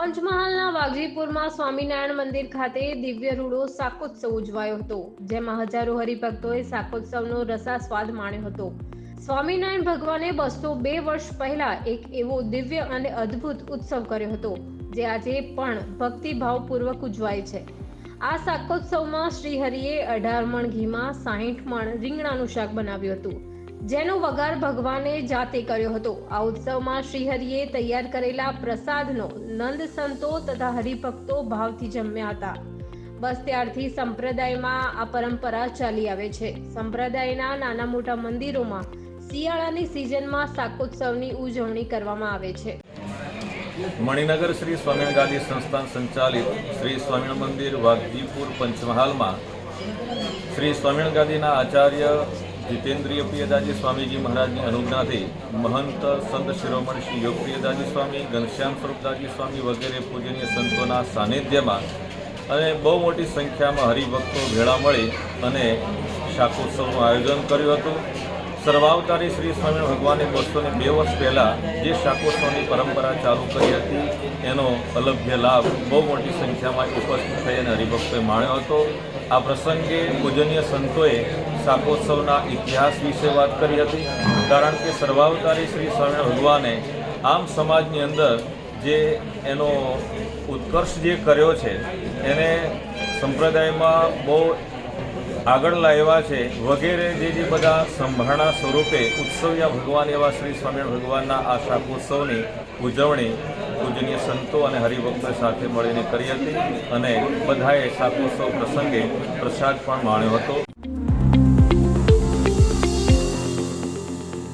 પંચમહાલના વાઘજીપુરમાં સ્વામિનારાયણ મંદિર ખાતે દિવ્ય રૂડો શાકોત્સવ ઉજવાયો હતો, જેમાં હજારો હરિભક્તોએ શાકોત્સવનો રસાસ્વાદ માણ્યો હતો. સ્વામિનારાયણ ભગવાને બસો બે વર્ષ પહેલા એક એવો દિવ્ય અને અદ્ભુત ઉત્સવ કર્યો હતો, જે આજે પણ ભક્તિભાવપૂર્વક ઉજવાય છે. આ શાકોત્સવમાં શ્રીહરિએ અઢાર મણ ઘીમાં સાહીઠ મણ રીંગણાનું શાક બનાવ્યું હતું. જેનો વઘાર ભગવાને જાતે કર્યો હતો. આ ઉત્સવમાં શ્રીહરિએ તૈયાર કરેલા પ્રસાદનો નંદ સંતો તથા હરિભક્તો ભાવથી જમ્યા હતા. બસ ત્યારથી સંપ્રદાયમાં આ પરંપરા ચાલી આવે છે. સંપ્રદાયના નાના મોટા મંદિરોમાં શિયાળાની સિઝનમાં શાકોત્સવની ઉજવણી કરવામાં આવે છે. મણિનગર શ્રી સ્વામિનારાયણ સંસ્થાન સંચાલિત શ્રી સ્વામિનારાયણ મંદિર વાઘજીપુર પંચમહાલમાં શ્રી સ્વામિનારાયણ ગાદીના આચાર્ય જીતેન્દ્રિય પ્રિયદાજી સ્વામીજી મહારાજની અનુજ્ઞાથી મહંત સંત શિરોમણી શ્રી યોગપ્રિયદાજી સ્વામી, ઘનશ્યામ સ્વરૂપદાજી સ્વામી વગેરે પૂજનીય સંતોના સાનિધ્યમાં અને બહુ મોટી સંખ્યામાં હરિભક્તો ભેળા મળી અને શાકોત્સવનું આયોજન કર્યું હતું. સર્વાવતારી શ્રી સ્વામી ભગવાને બસો ને બે વર્ષ પહેલાં જે શાકોત્સવની પરંપરા ચાલુ કરી હતી, એનો અલભ્ય લાભ બહુ મોટી સંખ્યામાં ઉપસ્થિત થઈ અને હરિભક્તોએ માણ્યો હતો. આ પ્રસંગે પૂજનીય સંતોએ શાકોત્સવના ઇતિહાસ વિશે વાત કરી હતી. કારણ કે સર્વાવતારી શ્રી સ્વામિનારાયણ ભગવાને આમ સમાજની અંદર જે એનો ઉત્કર્ષ જે કર્યો છે, એને સંપ્રદાયમાં બહુ આગળ લાવ્યા છે. વગેરે જે જે બધા સંભાળના સ્વરૂપે ઉત્સવ્યા ભગવાન એવા શ્રી સ્વામિનારાયણ ભગવાનના આ શાકોત્સવની ઉજવણી પૂજનીય સંતો અને હરિભક્તો સાથે મળીને કરી હતી અને બધાએ શાકોત્સવ પ્રસંગે પ્રસાદ પણ માણ્યો હતો.